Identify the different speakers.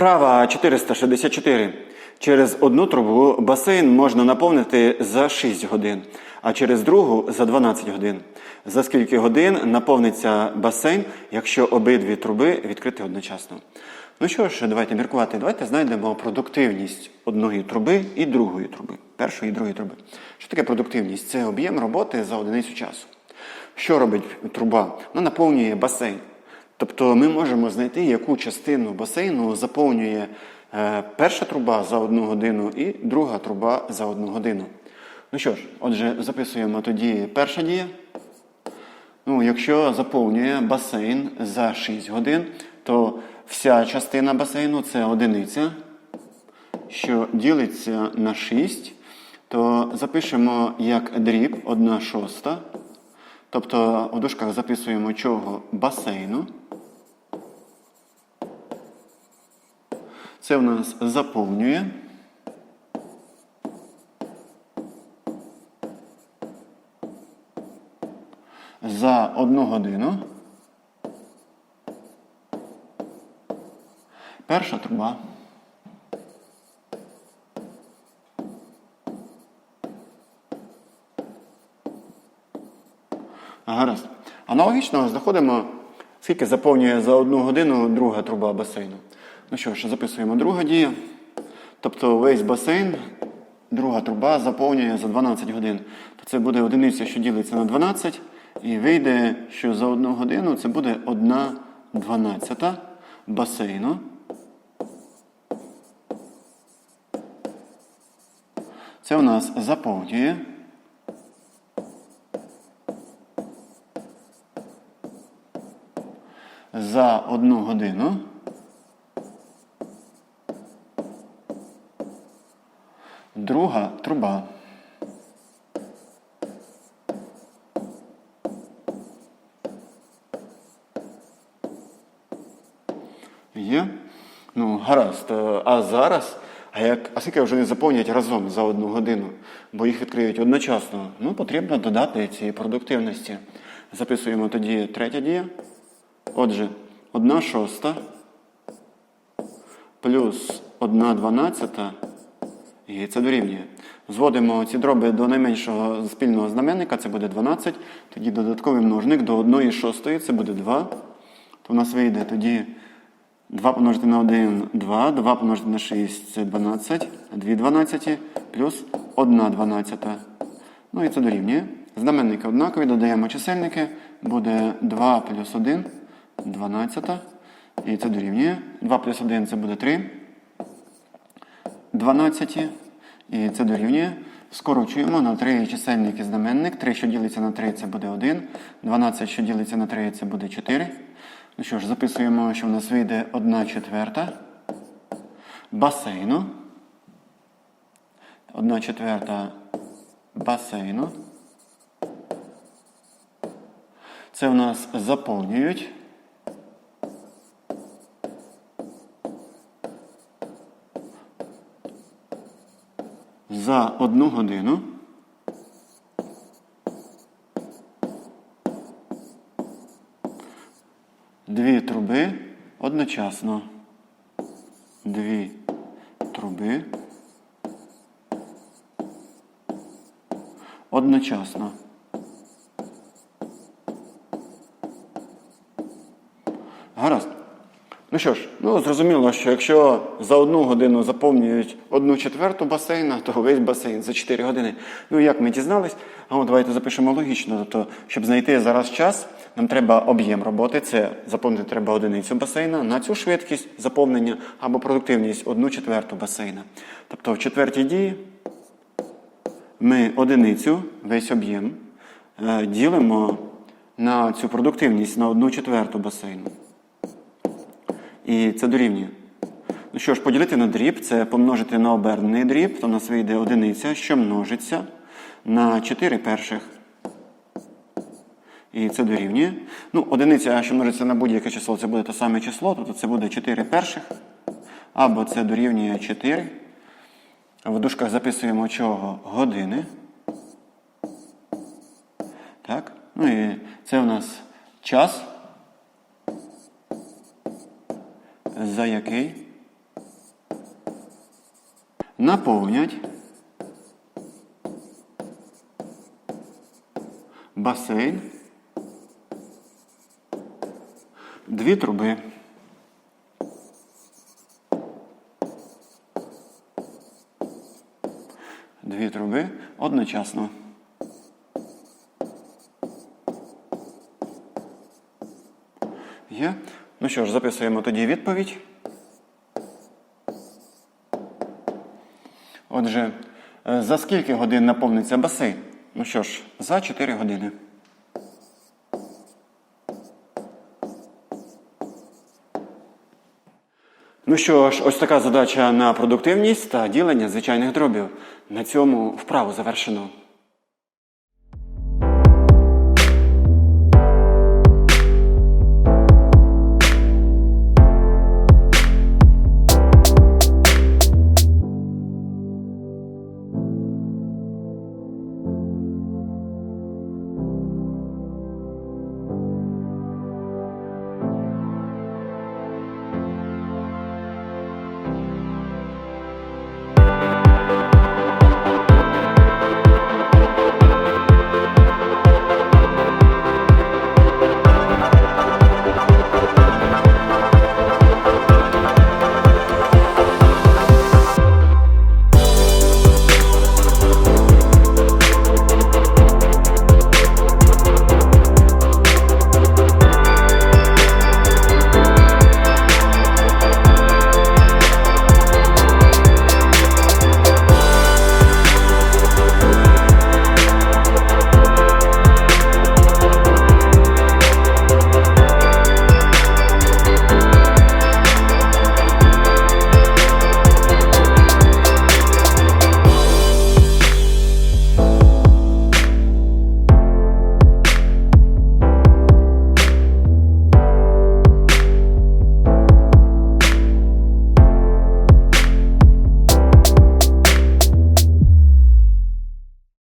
Speaker 1: Вправа 464. Через одну трубу басейн можна наповнити за 6 годин, а через другу за 12 годин. За скільки годин наповниться басейн, якщо обидві труби відкриті одночасно? Ну що ж, давайте міркувати. Давайте знайдемо продуктивність одної труби і другої труби. Першої і другої труби. Що таке продуктивність? Це об'єм роботи за одиницю часу. Що робить труба? Вона наповнює басейн. Тобто ми можемо знайти, яку частину басейну заповнює е, перша труба за одну годину і друга труба за одну годину. Ну що ж, отже, записуємо тоді перша дія. Ну, якщо заповнює басейн за 6 годин, то вся частина басейну це одиниця, що ділиться на 6, то запишемо як дріб 1 шоста. Тобто у дужках записуємо чого басейну. Це в нас заповнює. За одну годину. Перша труба. Гаразд. Аналогічно знаходимо, скільки заповнює за одну годину друга труба басейну. Ну що ж, записуємо друга дія. Тобто весь басейн, друга труба заповнює за 12 годин. То це буде одиниця, що ділиться на 12, і вийде, що за одну годину це буде 1 дванадцята басейну. Це у нас заповнює. За одну годину. Друга труба. Є? Ну, гаразд. Е, А зараз, а як, а скільки вже не заповнять разом за одну годину, бо їх відкриють одночасно, ну, потрібно додати цієї продуктивності. Записуємо тоді третя дія. Отже, одна шоста плюс одна дванадцята. І це дорівнює. Зводимо ці дроби до найменшого спільного знаменника, це буде 12. Тоді додатковий множник до 1 шостої, це буде 2. То в нас вийде тоді 2 помножити на 1 2, 2 помножити на 6 це 12, 2 12 плюс 1 12. Ну і це дорівнює. Знаменники однакові, додаємо чисельники, буде 2 плюс 1 12. І це дорівнює. 2 плюс 1 це буде 3. 12. І це дорівнює. Скорочуємо на 3 чисельник і знаменник. 3, що ділиться на 3, це буде 1. 12, що ділиться на 3, це буде 4. Ну що ж, записуємо, що в нас вийде 1 четверта басейну. 1 четверта басейну. Це в нас заповнюють. Одну годину. Дві труби одночасно. Дві труби. Одночасно. Гаразд. Ну що ж, ну зрозуміло, що якщо за одну годину заповнюють одну четверту басейна, то весь басейн за 4 години. Ну як ми дізнались? А от давайте запишемо логічно. Тобто, щоб знайти зараз час, нам треба об'єм роботи, це заповнити треба одиницю басейна на цю швидкість заповнення або продуктивність одну четверту басейна. Тобто в четвертій дії ми одиницю, весь об'єм, е, ділимо на цю продуктивність на одну четверту басейну. І це дорівнює. Ну що ж, поділити на дріб, це помножити на обернений дріб, то в нас вийде одиниця, що множиться на 4 перших. І це дорівнює. Ну, одиниця, що множиться на будь-яке число, це буде те саме число, тобто це буде 4 перших. Або це дорівнює 4. В дужках записуємо чого? Години. Так? Ну і це у нас час. За який наповнять басейн дві труби. Дві труби одночасно. Що ж, записуємо тоді відповідь. Отже, е, за скільки годин наповниться басейн? Ну що ж, за 4 години. Ну що ж, ось така задача на продуктивність та ділення звичайних дробів. На цьому вправу завершено.